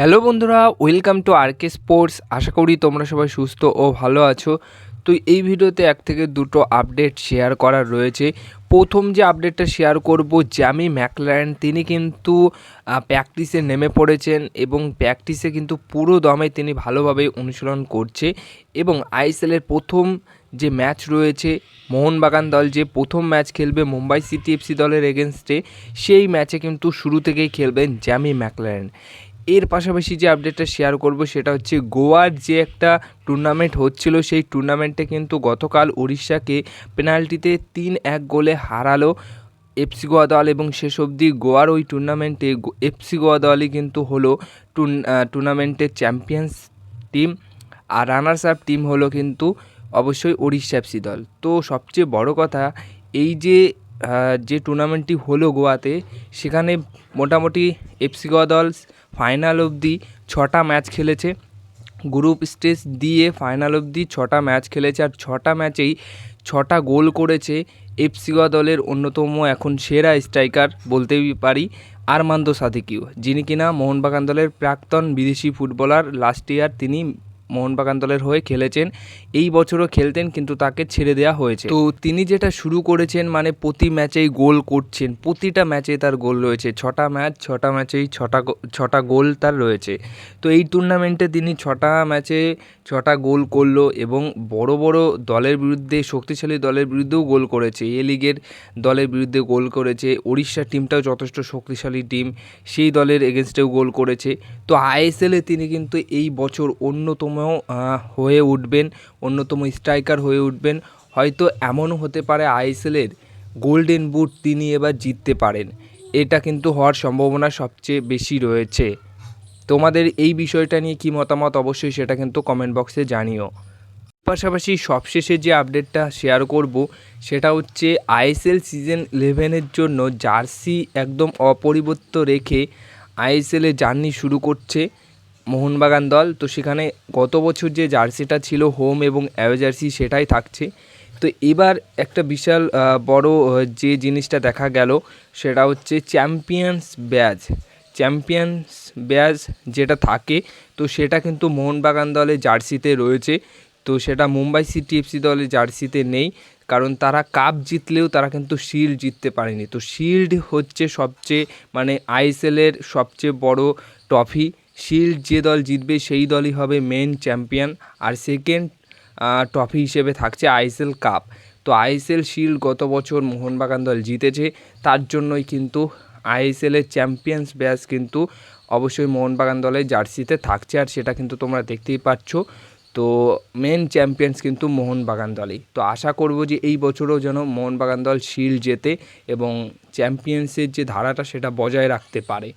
Hello বন্ধুরা, welcome to R K sports. আশা করি তোমরা সবাই সুস্থ ও ভালো আছো। তো এই ভিডিওতে এক থেকে দুটো আপডেট শেয়ার করার রয়েছে। প্রথম যে আপডেটটা শেয়ার করব, জ্যামি ম্যাকলারেন, তিনি কিন্তু প্র্যাকটিসে নেমে পড়েছেন এবং প্র্যাকটিসে কিন্তু পুরো দমে তিনি ভালোভাবে অনুশীলন করছে এবং আইএসএলের প্রথম যে ম্যাচ রয়েছে, মোহনবাগান দল যে প্রথম ম্যাচ খেলবে মুম্বাই সিটি এফসি দলের এগেনস্টে সেই ম্যাচে কিন্তু শুরু থেকেই খেলবেন জ্যামি ম্যাকলারেন। এর পাশাপাশি যে আপডেটটা শেয়ার করব সেটা হচ্ছে গোয়ার যে একটা টুর্নামেন্ট হচ্ছিল, সেই টুর্নামেন্টে কিন্তু গতকাল উড়িষ্যাকে পেনাল্টিতে তিন এক গোলে হারালো এফসি গোয়া দল এবং শেষ অবধি গোয়ার ওই টুর্নামেন্টে এফসি গোয়া দলই কিন্তু হলো টুর্নামেন্টের চ্যাম্পিয়ন্স টিম আর রানার্স আপ টিম হলো কিন্তু অবশ্যই উড়িষ্যা এফসি দল। তো সবচেয়ে বড় কথা, এই যে যে টুর্নামেন্টটি হলো গোয়াতে, সেখানে মোটামুটি এফসি গোয়া দল ফাইনাল অবধি ছটা ম্যাচ খেলেছে। গ্রুপ স্টেজ দিয়ে ফাইনাল অবধি ছটা ম্যাচ খেলেছে আর ছটা ম্যাচেই ছটা গোল করেছে এফসিগা দলের অন্যতম এখন সেরা স্ট্রাইকার বলতেই পারি আরমান্দো সাদিকিও যিনি কিনা মোহনবাগান দলের প্রাক্তন বিদেশি ফুটবলার, লাস্ট ইয়ার তিনি মোহনবাগান দলের হয়ে খেলেছেন। এই বছরও খেলতেন, কিন্তু তাকে ছেড়ে দেওয়া হয়েছে। তো তিনি যেটা শুরু করেছেন মানে প্রতি ম্যাচেই গোল করছেন, প্রতিটা ম্যাচে তার গোল রয়েছে। ছটা ম্যাচ, ছটা ম্যাচেই ছটা ছটা গোল তার রয়েছে। তো এই টুর্নামেন্টে তিনি ছটা ম্যাচে ছটা গোল করল এবং বড় বড় দলের বিরুদ্ধে, শক্তিশালী দলের বিরুদ্ধেও গোল করেছে। এ লিগের দলের বিরুদ্ধে গোল করেছে। উড়িষ্যার টিমটাও যথেষ্ট শক্তিশালী টিম। সেই দলের এগেনস্টেও গোল করেছে। তো আইএসএলে তিনি কিন্তু এই বছর অন্যতম আহ, হয়ে উঠবেন অন্যতম স্ট্রাইকার হয়ে উঠবেন। হয়তো এমনও হতে পারে আইএসএলের গোল্ডেন বুট তিনি এবার জিততে পারেন। এটা কিন্তু হওয়ার সম্ভাবনা সবচেয়ে বেশি রয়েছে। তোমাদের এই বিষয়টা নিয়ে কি মতামত? অবশ্যই সেটা কিন্তু কমেন্ট বক্সে জানিও। পাশাপাশি সবশেষে যে আপডেটটা শেয়ার করব সেটা হচ্ছে আইএসএল সিজন ইলেভেনের জন্য জার্সি একদম অপরিবর্ত রেখে আইএসএলে জার্নি শুরু করছে। মোহনবাগান দল, তো সেখানে গত বছর যে জার্সিটা ছিল হোম এবং অ্যাওয়ে জার্সি সেটাই থাকছে। তো এবার একটা বিশাল বড় যে জিনিসটা দেখা গেল সেটা হচ্ছে চ্যাম্পিয়ন্স ব্যাজ। চ্যাম্পিয়ন্স ব্যাজ যেটা থাকে, তো সেটা কিন্তু মোহনবাগান দলে জার্সিতে রয়েছে। তো সেটা মুম্বাই সিটি এফসি দলের জার্সিতে নেই, কারণ তারা কাপ জিতলেও তারা কিন্তু শিল্ড জিততে পারেনি। তো শিল্ড হচ্ছে সবচেয়ে মানে আইএসএলের সবচেয়ে বড় ট্রফি। শিল্ড যে দল জিতবে, সেই দলই হবে মেন চ্যাম্পিয়ন আর সেকেন্ড ট্রফি হিসেবে থাকছে আইএসএল কাপ তো আইএসএল শিল্ড গত বছর মোহনবাগান দল জিতেছে, তার জন্যই কিন্তু আইএসএলের চ্যাম্পিয়ন্স ব্যাচ কিন্তু অবশ্যই মোহনবাগান দলের জার্সিতে থাকছে আর সেটা কিন্তু তোমরা দেখতেই পাচ্ছ। তো মেন চ্যাম্পিয়ন্স কিন্তু মোহনবাগান দলই। তো আশা করব যে এই বছরও যেন মোহনবাগান দল শিল্ড জেতে এবং চ্যাম্পিয়ন্সের যে ধারাটা সেটা বজায় রাখতে পারে।